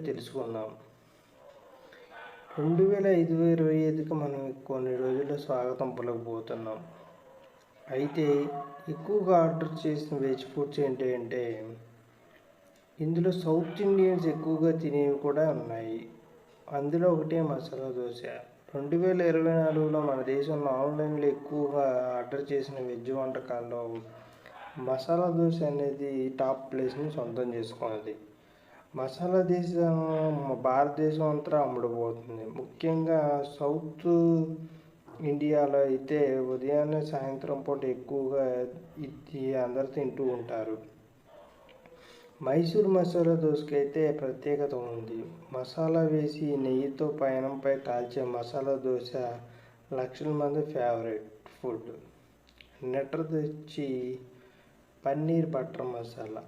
తెలుసుకుందాం. రెండు వేల ఐదు ఇరవై ఐదుకి మనం కొన్ని రోజుల్లో స్వాగతం పలకబోతున్నాం. అయితే ఎక్కువగా ఆర్డర్ చేసిన వెజ్ ఫుడ్స్ ఏంటంటే ఇందులో సౌత్ ఇండియన్స్ ఎక్కువగా తినేవి కూడా ఉన్నాయి. అందులో ఒకటే మసాలా దోశ. రెండు వేల ఇరవై నాలుగులో మన దేశంలో ఆన్లైన్లో ఎక్కువగా ఆర్డర్ చేసిన వెజ్ వంటకాల్లో మసాలా దోశ అనేది టాప్ ప్లేస్ని సొంతం చేసుకున్నది. మసాలా దేశం భారతదేశం అంతా అమ్ముడుపోతుంది. ముఖ్యంగా సౌత్ ఇండియాలో అయితే ఉదయాన్నే సాయంత్రం పూట ఎక్కువగా ఇది అందరు తింటూ ఉంటారు. మైసూర్ మసాలా దోశకైతే ప్రత్యేకత ఉంది. మసాలా వేసి నెయ్యితో పయనంపై కాల్చే మసాలా దోశ లక్షల మంది ఫేవరెట్ ఫుడ్. నెటర్ తెచ్చి పన్నీర్ బటర్ మసాలా.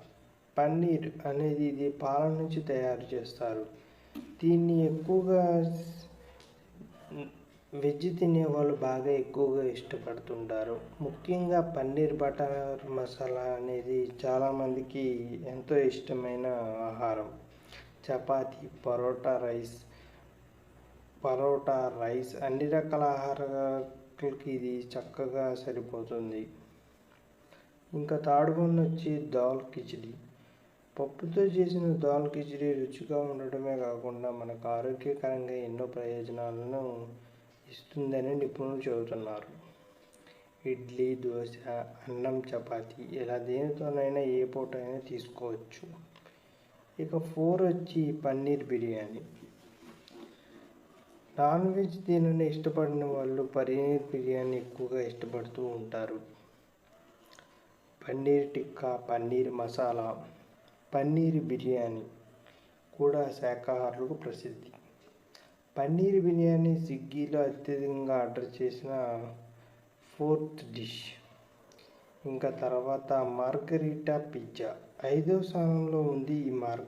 పన్నీర్ అనేది ఇది పాల నుంచి తయారు చేస్తారు. దీన్ని ఎక్కువగా వెజ్ తినే వాళ్ళు బాగా ఎక్కువగా ఇష్టపడుతుంటారు. ముఖ్యంగా పన్నీర్ బటర్ మసాలా అనేది చాలామందికి ఎంతో ఇష్టమైన ఆహారం. చపాతి పరోటా రైస్ పరోటా రైస్ అన్ని రకాల ఆహారాలకి ఇది చక్కగా సరిపోతుంది. ఇంకా తాడుగున్న వచ్చి దాల్ కిచిడి. పప్పుతో చేసిన దాల్ కిచిడి రుచిగా ఉండటమే కాకుండా మనకు ఆరోగ్యకరంగా ఎన్నో ప్రయోజనాలను ఇస్తుందని నిపుణులు చెబుతున్నారు. ఇడ్లీ దోశ అన్నం చపాతి ఇలా దేనితోనైనా ఏ పూట అయినా తీసుకోవచ్చు. ఇక ఫోర్ వచ్చి పన్నీర్ బిర్యానీ. నాన్ వెజ్ తినని ఇష్టపడిన వాళ్ళు పన్నీర్ బిర్యానీ ఎక్కువగా ఇష్టపడుతూ ఉంటారు. పన్నీర్ టిక్కా పన్నీర్ మసాలా పన్నీర్ బిర్యానీ కూడా శాఖాహారులకు ప్రసిద్ధి. పన్నీర్ బిర్యానీ స్విగ్గీలో అత్యధికంగా ఆర్డర్ చేసిన ఫోర్త్ డిష్. ఇంకా తర్వాత మార్గరీటా పిజ్జా. ఐదో స్థానంలో ఉంది ఈ మార్గ.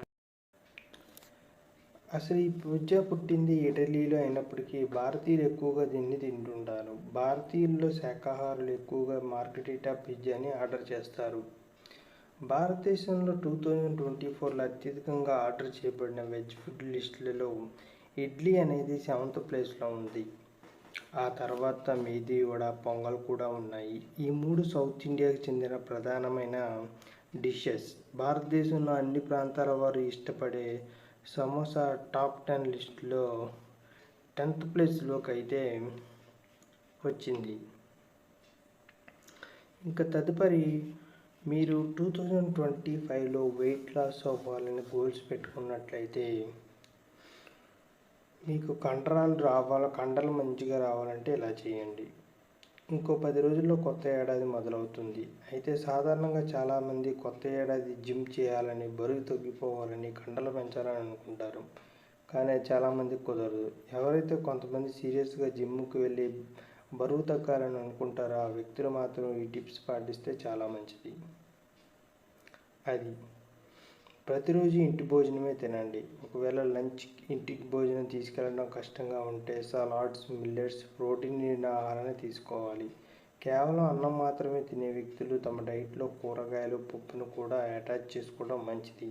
అసలు ఈ పిజ్జా పుట్టింది ఇటలీలో అయినప్పటికీ భారతీయులు ఎక్కువగా దీన్ని తింటుంటారు. భారతీయుల్లో శాఖాహారులు ఎక్కువగా మార్గరీటా పిజ్జాని ఆర్డర్ చేస్తారు. భారతదేశంలో టూ థౌజండ్ ట్వంటీ ఫోర్లో అత్యధికంగా ఆర్డర్ చేయబడిన వెజ్ ఫుడ్ లిస్టులలో ఇడ్లీ అనేది సెవెంత్ ప్లేస్లో ఉంది. ఆ తర్వాత మేది వడ పొంగల్ కూడా ఉన్నాయి. ఈ మూడు సౌత్ ఇండియాకి చెందిన ప్రధానమైన డిషెస్. భారతదేశంలో అన్ని ప్రాంతాల వారు ఇష్టపడే సమోసా టాప్ టెన్ లిస్టులో టెన్త్ ప్లేస్లోకి అయితే వచ్చింది. ఇంకా తదుపరి మీరు టూ థౌజండ్ ట్వంటీ ఫైవ్లో వెయిట్ లాస్ అవ్వాలని గోల్స్ పెట్టుకున్నట్లయితే మీకు కండరాలు రావాల కండలు మంచిగా రావాలంటే ఇలా చేయండి. ఇంకో పది రోజుల్లో కొత్త ఏడాది మొదలవుతుంది. అయితే సాధారణంగా చాలామంది కొత్త ఏడాది జిమ్ చేయాలని బరువు తగ్గిపోవాలని కండలు పెంచాలని అనుకుంటారు. కానీ చాలామంది కుదరదు. ఎవరైతే కొంతమంది సీరియస్గా జిమ్కి వెళ్ళి బరువు తగ్గాలని అనుకుంటారో? ఆ వ్యక్తులు మాత్రం ఈ టిప్స్ పాటిస్తే చాలా మంచిది. అది. ప్రతిరోజు ఇంటి భోజనమే తినండి. ఒకవేళ లంచ్ ఇంటికి భోజనం తీసుకెళ్ళడం కష్టంగా ఉంటే సలాడ్స్ మిల్లెట్స్ ప్రోటీన్ నిండిన ఆహారాన్ని తీసుకోవాలి. కేవలం అన్నం మాత్రమే తినే వ్యక్తులు తమ డైట్లో కూరగాయలు పప్పును కూడా అటాచ్ చేసుకోవడం మంచిది.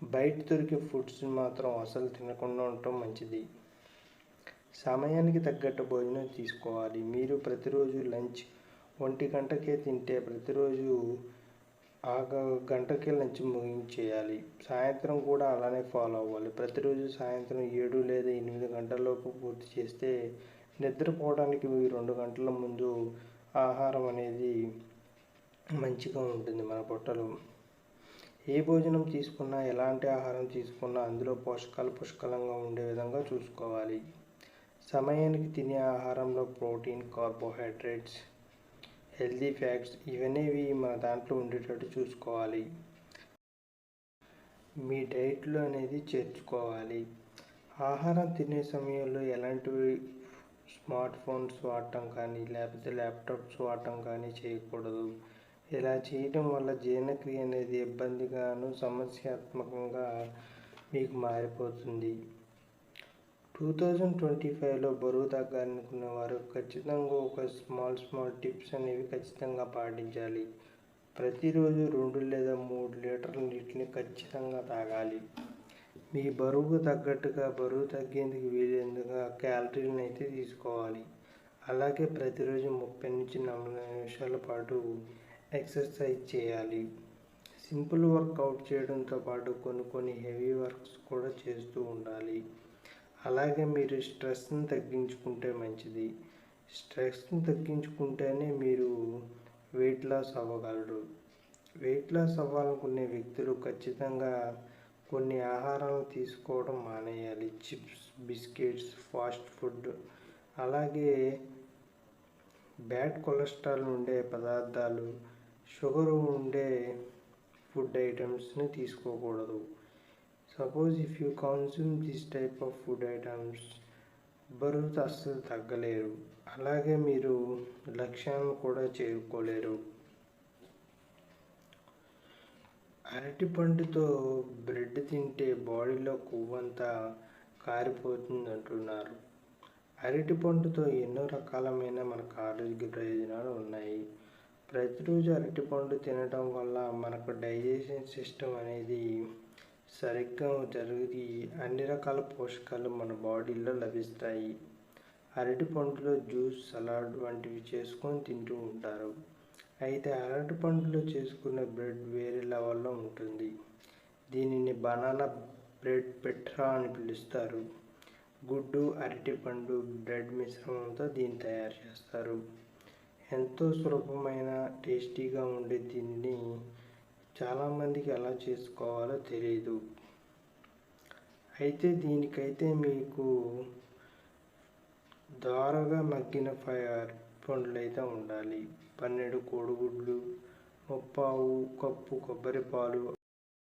బయట దొరికే ఫుడ్స్ మాత్రం అసలు తినకుండా ఉండటం మంచిది. సమయానికి తగ్గట్టు భోజనం తీసుకోవాలి. మీరు ప్రతిరోజు లంచ్ ఒంటి గంటకే తింటే ప్రతిరోజు ఆ గంటకే లంచ్ ముగించేయాలి. సాయంత్రం కూడా అలానే ఫాలో అవ్వాలి. ప్రతిరోజు సాయంత్రం ఏడు లేదా ఎనిమిది గంటలలోపు పూర్తి చేస్తే నిద్రపోవడానికి రెండు గంటల ముందు ఆహారం అనేది మంచిగా ఉంటుంది మన పొట్టలో. ఏ భోజనం తీసుకున్నా ఎలాంటి ఆహారం తీసుకున్నా అందులో పోషకాలు పుష్కలంగా ఉండే విధంగా చూసుకోవాలి. సమయానికి తినే ఆహారంలో ప్రోటీన్ కార్బోహైడ్రేట్స్ హెల్దీ ఫ్యాట్స్ ఇవనేవి మన దాంట్లో ఉండేటట్టు చూసుకోవాలి. మీ డైట్లో అనేది చేర్చుకోవాలి. ఆహారం తినే సమయంలో ఎలాంటివి స్మార్ట్ ఫోన్స్ వాడటం కానీ లేకపోతే ల్యాప్టాప్స్ వాడటం కానీ చేయకూడదు. ఇలా చేయడం వల్ల జీర్ణక్రియ అనేది ఇబ్బందిగాను సమస్యాత్మకంగా మీకు మారిపోతుంది. టూ థౌజండ్ ట్వంటీ ఫైవ్లో బరువు తగ్గాలనుకున్న వారు ఖచ్చితంగా ఒక స్మాల్ స్మాల్ టిప్స్ అనేవి ఖచ్చితంగా పాటించాలి. ప్రతిరోజు రెండు లేదా మూడు లీటర్ల నీటిని ఖచ్చితంగా తాగాలి. మీ బరువుకు తగ్గట్టుగా బరువు తగ్గేందుకు వీలైనందుగా క్యాలరీలను అయితే తీసుకోవాలి. అలాగే ప్రతిరోజు ముప్పై నుంచి నలభై నిమిషాల పాటు ఎక్సర్సైజ్ చేయాలి. సింపుల్ వర్కౌట్ చేయడంతో పాటు కొన్ని కొన్ని హెవీ వర్క్స్ కూడా చేస్తూ ఉండాలి. అలాగే మీరు స్ట్రెస్ని తగ్గించుకుంటే మంచిది. స్ట్రెస్ని తగ్గించుకుంటేనే మీరు వెయిట్ లాస్ అవ్వగలరు. వెయిట్ లాస్ అవ్వాలనుకునే వ్యక్తులు ఖచ్చితంగా కొన్ని ఆహారాలను తీసుకోవడం మానేయాలి. చిప్స్ బిస్కెట్స్ ఫాస్ట్ ఫుడ్ అలాగే బ్యాడ్ కొలెస్ట్రాల్ ఉండే పదార్థాలు షుగర్ ఉండే ఫుడ్ ఐటమ్స్ని తీసుకోకూడదు. Suppose if you consume this type of food items బరువు అస్సలు తగ్గలేరు. అలాగే మీరు లక్ష్యాలను కూడా చేరుకోలేరు. అరటిపండుతో బ్రెడ్ తింటే బాడీలో కొవ్వంతా కారిపోతుంది అంటున్నారు అరటిపండుతో ఎన్నో రకాలమైన మనకు ఆరోగ్య ప్రయోజనాలు ఉన్నాయి. ప్రతిరోజు అరటిపండు తినడం వల్ల మనకు డైజెషన్ సిస్టమ్ అనేది సరిగ్గా జరిగి అన్ని రకాల పోషకాలు మన బాడీలో లభిస్తాయి. అరటిపండులో జ్యూస్ సలాడ్ వంటివి చేసుకొని తింటూ ఉంటారు. అయితే అరటి పండులో చేసుకునే బ్రెడ్ వేరే లెవెల్లో ఉంటుంది. దీనిని బనానా బ్రెడ్ పెట్రా అని పిలుస్తారు. గుడ్డు అరటిపండు బ్రెడ్ మిశ్రమంతో దీన్ని తయారు చేస్తారు. ఎంతో సులభమైన టేస్టీగా ఉండే దీనిని చాలామందికి ఎలా చేసుకోవాలో తెలియదు అయితే దీనికైతే మీకు దారగా మగ్గిన ఫైర్ పండ్లు అయితే ఉండాలి. పన్నెండు కోడిగుడ్లు ముప్పావు కప్పు కొబ్బరి పాలు